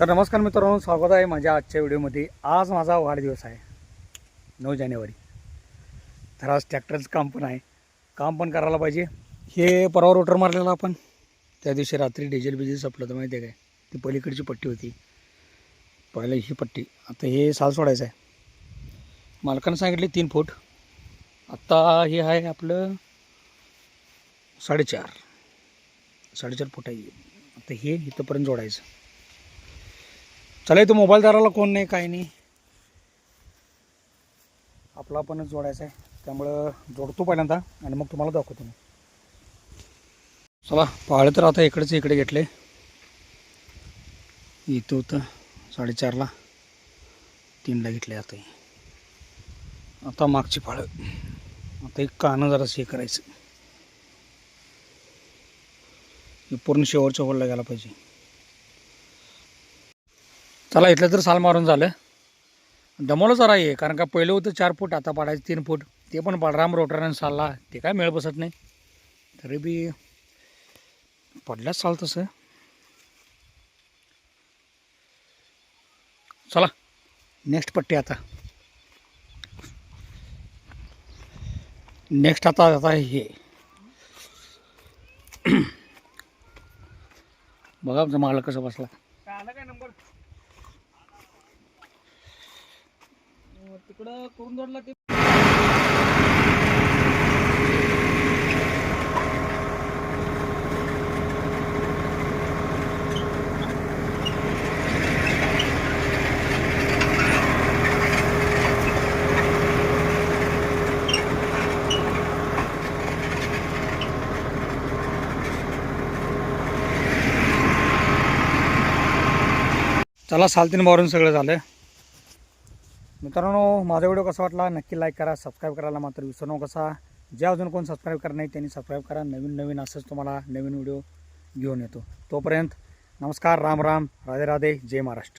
तर नमस्कार मित्रांनो स्वागत आहे माझ्या आजच्या व्हिडिओमध्ये. आज माझा वाढदिवस आहे. नऊ जानेवारी. तर आज ट्रॅक्टरचं काम पण आहे. काम पण करायला पाहिजे. हे परवा रोटर मारलेला आपण. त्या दिवशी रात्री डिझेल बिझेल संपलं तर माहिती आहे काय? ती पलीकडची पट्टी होती. पहिलं ही पट्टी. आता हे साल सोडायचं आहे. मालकानं सांगितले तीन फूट. आत्ता हे आहे आपलं साडेचार. साडेचार फूट आहे. आता हे इथंपर्यंत जोडायचं. चला इथं मोबाईलदाराला कोण नाही काही नाही. आपला आपणच जोडायचा आहे. त्यामुळं जोडतो पहिल्यांदा आणि मग तुम्हाला दाखवतो मी. चला पाहळे तर आता इकडेच इकडे घेतले. इथं होतं साडेचारला. तीनला घेतले आता आता मागची फाळं आता एक कानं जरा हे करायचं. हे पूर्ण शेवटच्या होलला गेला पाहिजे. चला इथलं तर साल मारून झालं. दमवलं जरा आहे कारण का पहिलं होतं चार फूट आता पाडायचं तीन फूट. ते पण बलराम रोटरानं सालला. ते काय मेळ बसत नाही. तरी बी पडल्याच साल तसं. चला नेक्स्ट पट्टी आता. नेक्स्ट आता आता हे. बघा आमचा माल कसं बसला. तिकडं साल तीन ते चला सालतीन मारून सगळं झालं मित्रांनो माझा व्हिडिओ कसा वाटला नक्की लाईक करा सबस्क्राईब करायला मात्र विसरू नका. कसा जे अजून कोण सबस्क्राईब करणार नाही त्यांनी सबस्क्राईब करा. नवीन नवीन असंच तुम्हाला नवीन व्हिडिओ घेऊन येतो. तोपर्यंत नमस्कार राम राम राधे राधे जय महाराष्ट्र.